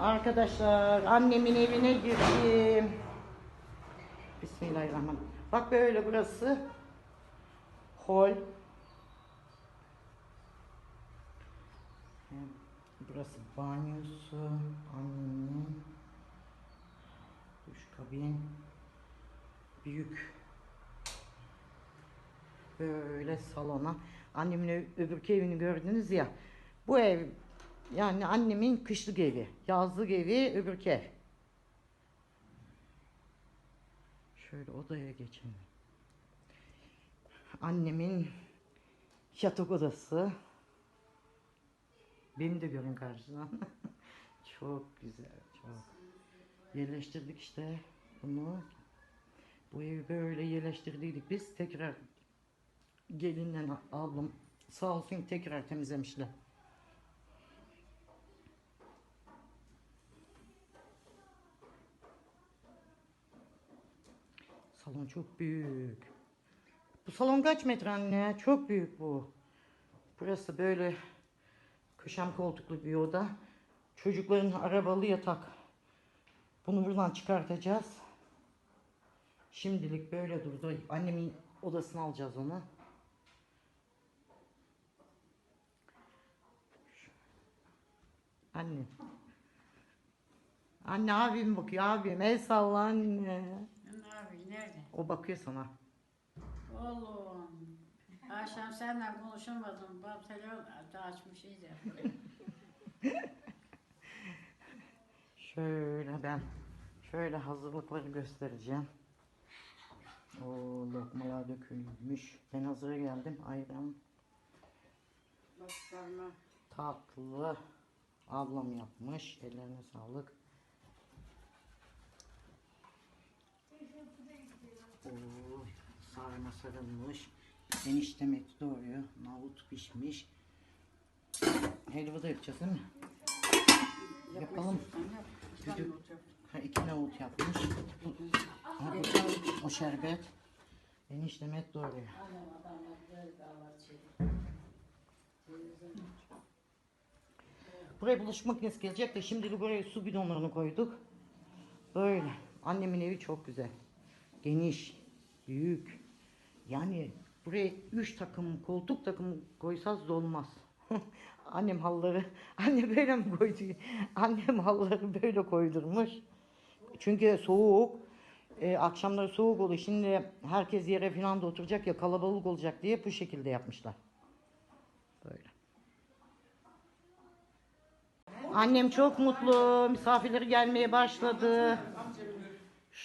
Arkadaşlar annemin evine girdim. Bismillahirrahmanirrahim. Bak böyle burası. Hol. Burası banyosu. Annemin. Duş kabin. Büyük. Böyle salona. Annemin ö- öbürkü evini gördünüz ya. Bu ev yani annemin kışlık evi. Yazlık evi öbürkü ev. Şöyle odaya geçelim. Annemin yatak odası. Beni de görün karşıdan. çok güzel, çok. Yerleştirdik işte bunu. Bu evi böyle yerleştirdiydik biz. Tekrar gelinle ablam sağ olsun tekrar temizlemişler. Salon çok büyük. Bu salon kaç metre anne? Çok büyük bu. Burası böyle köşem koltuklu bir oda. Çocukların arabalı yatak. Bunu buradan çıkartacağız. Şimdilik böyle durdu. Annemin odasını alacağız onu. Anne. Anne abim bakıyor abim. El salla anne. Abi nerede? O bakıyor sana. Oğlum. Akşam seninle konuşamadım. Bab telefon da açmış iyice. Şöyle ben şöyle hazırlıkları göstereceğim. O lokmalar dökülmüş. Ben hazıra geldim. Ayran Bak sarma. tatlı. Ablam yapmış. Ellerine sağlık. Oo, sarma sarılmış. Eniştem et doğruyor. Navut pişmiş. Helva da yapacağız değil mi? Yapalım. Düdük. Ha, iki navut yapmış. Ha, bu, o şerbet. Eniştem et doğruyor. Buraya bulaşık makinesi gelecek de şimdi buraya su bidonlarını koyduk. Böyle. Annemin evi çok güzel. Geniş, büyük. Yani buraya üç takım koltuk takımı koysaz dolmaz. Annem halları, anne böyle mi koydu? Annem halları böyle koydurmuş. Çünkü soğuk. e, akşamları soğuk oluyor. Şimdi herkes yere falan da oturacak ya kalabalık olacak diye bu şekilde yapmışlar. Böyle. Annem çok mutlu. Misafirleri gelmeye başladı.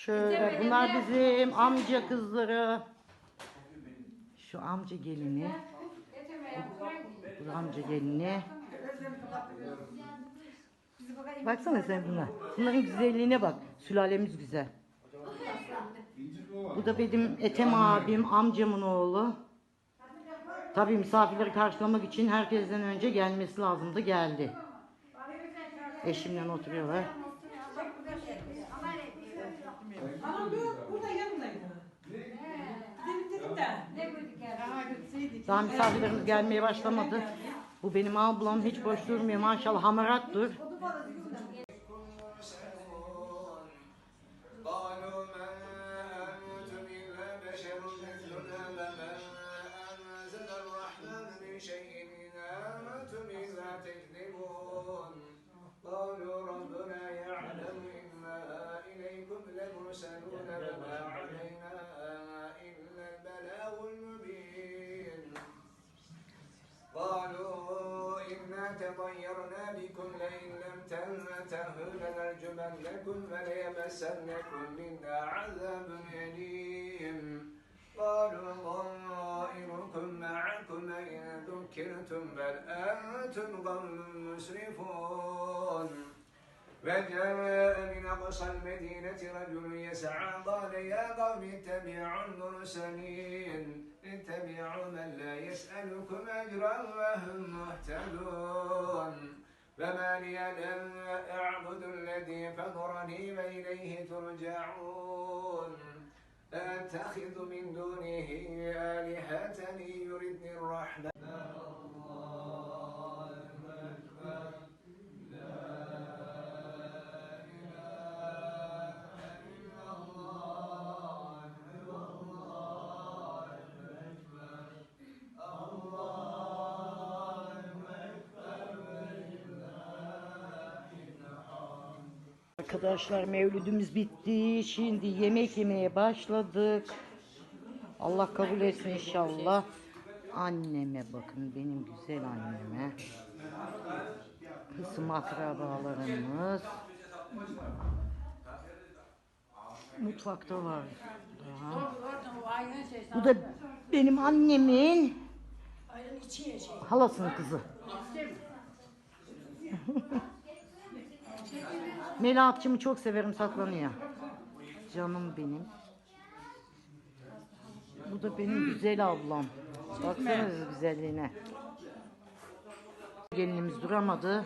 Şöyle bunlar bizim amca kızları. Şu amca gelini. Bu amca gelini. Baksana sen buna. Bunların güzelliğine bak. Sülalemiz güzel. Bu da benim Ethem abim, amcamın oğlu. Tabii misafirleri karşılamak için herkesten önce gelmesi lazımdı. Geldi. Eşimle oturuyorlar. Ama bu burada yanındaydı. Gidelim dedik de. Ne dedik ya? Daha misafirlerimiz gelmeye başlamadı. Bu benim ablam hiç boş durmuyor maşallah hamarattır. قالوا ما أنتم إلا بشر مثلنا وما أنزل الرحمن من شيء إن أنتم إلا تكذبون قالوا ربنا يعلم إنا إليكم لمرسلون وما تطيرنا بكم لئن لم تنتهوا لنرجمنكم وليمسنكم منا عذاب أليم. قالوا طائركم معكم إن ذكرتم بل أنتم قوم مسرفون. وجاء من أقصى المدينة رجل يسعى قال يا قوم اتبعوا المرسلين اتبعوا من لا يسألكم أجرا وهم مهتدون. فما لي لم أعبد الذي فطرني وإليه ترجعون. أتخذ من دونه آلهة يردني الرحمن. Arkadaşlar mevlüdümüz bitti. Şimdi yemek yemeye başladık. Allah kabul etsin inşallah. Anneme bakın benim güzel anneme. Kısım akrabalarımız. Mutfakta var. Daha. Şey. Bu da benim annemin halasının kızı. Melahatçımı çok severim saklanıyor. Canım benim. Bu da benim güzel ablam. Baksanıza güzelliğine. Gelinimiz duramadı.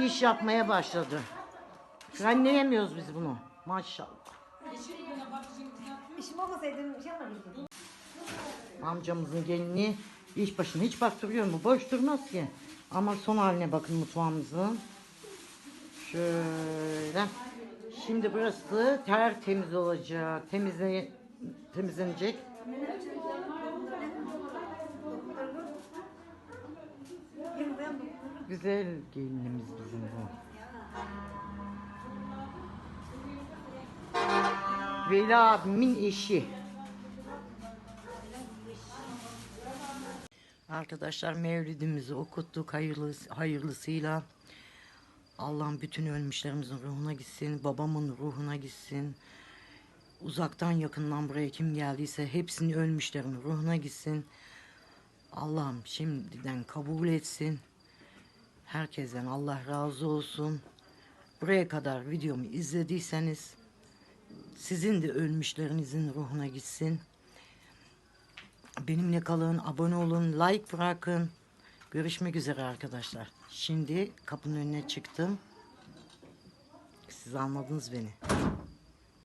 İş yapmaya başladı. Frenleyemiyoruz biz bunu. Maşallah. İşim olmasaydı şey yapardım. Amcamızın gelini iş başına hiç baktırıyor mu? Boş durmaz ki. Ama son haline bakın mutfağımızın. Şöyle. Şimdi burası tertemiz olacak. Temizle, temizlenecek. Güzel gelinimiz bizim bu. Veli abimin eşi. Arkadaşlar mevlidimizi okuttuk hayırlı, hayırlısıyla. Allah'ım bütün ölmüşlerimizin ruhuna gitsin, babamın ruhuna gitsin. Uzaktan yakından buraya kim geldiyse hepsinin ölmüşlerin ruhuna gitsin. Allah'ım şimdiden kabul etsin. Herkesten Allah razı olsun. Buraya kadar videomu izlediyseniz sizin de ölmüşlerinizin ruhuna gitsin. Benimle kalın, abone olun, like bırakın. Görüşmek üzere arkadaşlar. Şimdi kapının önüne çıktım. Siz anladınız beni.